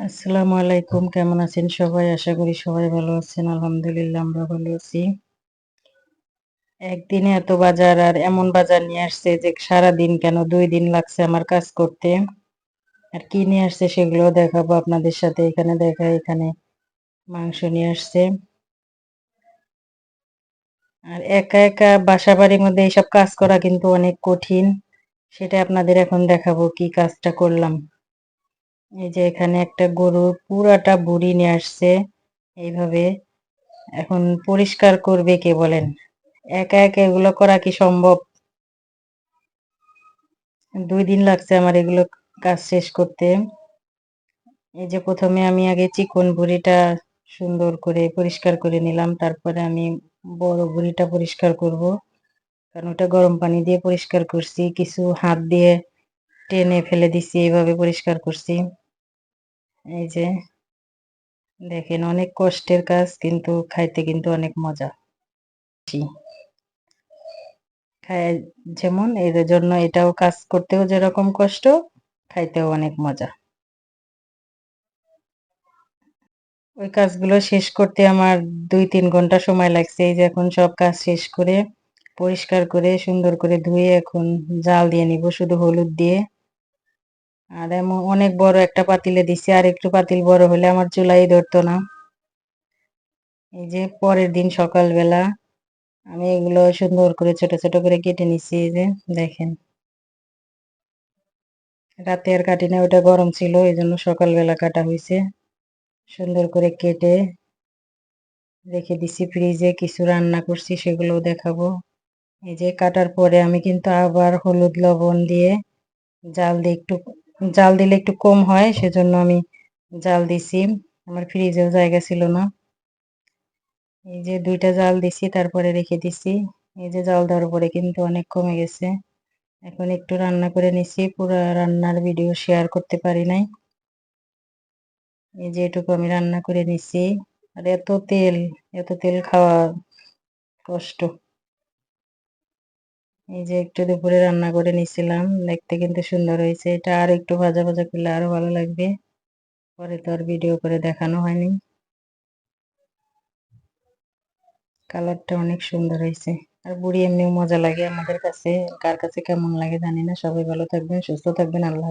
আসসালামু আলাইকুম, কেমন আছেন সবাই? আশা করি সবাই ভালো আছেন, আলহামদুলিল্লাহ আমরা ভালো আছি। একদিনে এত বাজার আর এমন বাজার নিয়ে আসছে যে সারা দিন কেন দুই দিন লাগছে আমার কাজ করতে। আর কি নিয়ে আসছে সেগুলো দেখাবো আপনাদের সাথে, এখানে দেখা, এখানে মাংস নিয়ে আসছে। আর একা একা বাসা বাড়ির মধ্যে এইসব কাজ করা কিন্তু অনেক কঠিন, সেটা আপনাদের এখন দেখাবো কি কাজটা করলাম। এই যে এখানে একটা গরুর পুরাটা বুড়ি নিয়ে আসছে। এইভাবে এখন পরিষ্কার করবে কে বলেন? একা একা এগুলো করা কি সম্ভব? দুই দিন লাগছে আমার এগুলো কাজ শেষ করতে। এই যে প্রথমে আমি আগে চিকন বুড়িটা সুন্দর করে পরিষ্কার করে নিলাম, তারপরে আমি বড় বুড়িটা পরিষ্কার করব। কারণ ওটা গরম পানি দিয়ে পরিষ্কার করছি, কিছু হাত দিয়ে টেনে ফেলে দিছি, এইভাবে পরিষ্কার করছি। এই যে, দেখেন অনেক কষ্টের কাজ, কিন্তু খাইতে কিন্তু অনেক মজা। খায়, যেমন এর জন্য এটাও কাজ করতেও যেরকম কষ্ট, খাইতেও অনেক মজা। ওই কাজগুলো শেষ করতে আমার দুই তিন ঘণ্টা সময় লাগছে। এই যে এখন সব কাজ শেষ করে, পরিষ্কার করে, সুন্দর করে ধুয়ে এখন জাল দিয়ে নিব, শুধু হলুদ দিয়ে। আর অনেক বড় একটা পাতিলে দিছি, আর একটু পাতিল বড় হলে আমার চুলাই ধরতো না। এই যে পরের দিন সকালবেলা আমি এগুলো সুন্দর করে, ছোট ছোট করে কেটে এই যে দেখেন। রাতে আর কাটি না, ওটা গরম ছিল, এই জন্য সকালবেলা কাটা হয়েছে সুন্দর করে কেটে রেখে দিছি, ফ্রিজে কিছু রান্না করছি সেগুলো দেখাবো। এই যে কাটার পরে আমি কিন্তু আবার হলুদ লবণ দিয়ে জাল দিয়ে একটু জাল দিলে একটু কম হয়, সেজন্য আমি জাল দিছি। আমার ফ্রিজেও জায়গা ছিল না। এই যে দুইটা জাল দিছি, তারপরে রেখে দিছি। এই যে জাল দেওয়ার পরে কিন্তু অনেক কমে গেছে। এখন একটু রান্না করে নিছি, পুরো রান্নার ভিডিও শেয়ার করতে পারি নাই। এই যে এটুকু আমি রান্না করে নিছি। আর এত তেল এত তেল খাওয়া কষ্ট। এই যে একটু দুপুরে রান্না করে নিছিলাম, দেখতে কিন্তু সুন্দর হয়েছে। এটা আর একটু ভাজা ভাজা করলে আরও ভালো লাগবে। পরে তো আর ভিডিও করে দেখানো হয়নি। কালারটা অনেক সুন্দর হয়েছে। আর বুড়ি এমনিও মজা লাগে আমাদের কাছে। কার কাছে কেমন লাগে জানি না। সবাই ভালো থাকবেন, সুস্থ থাকবেন, আল্লাহ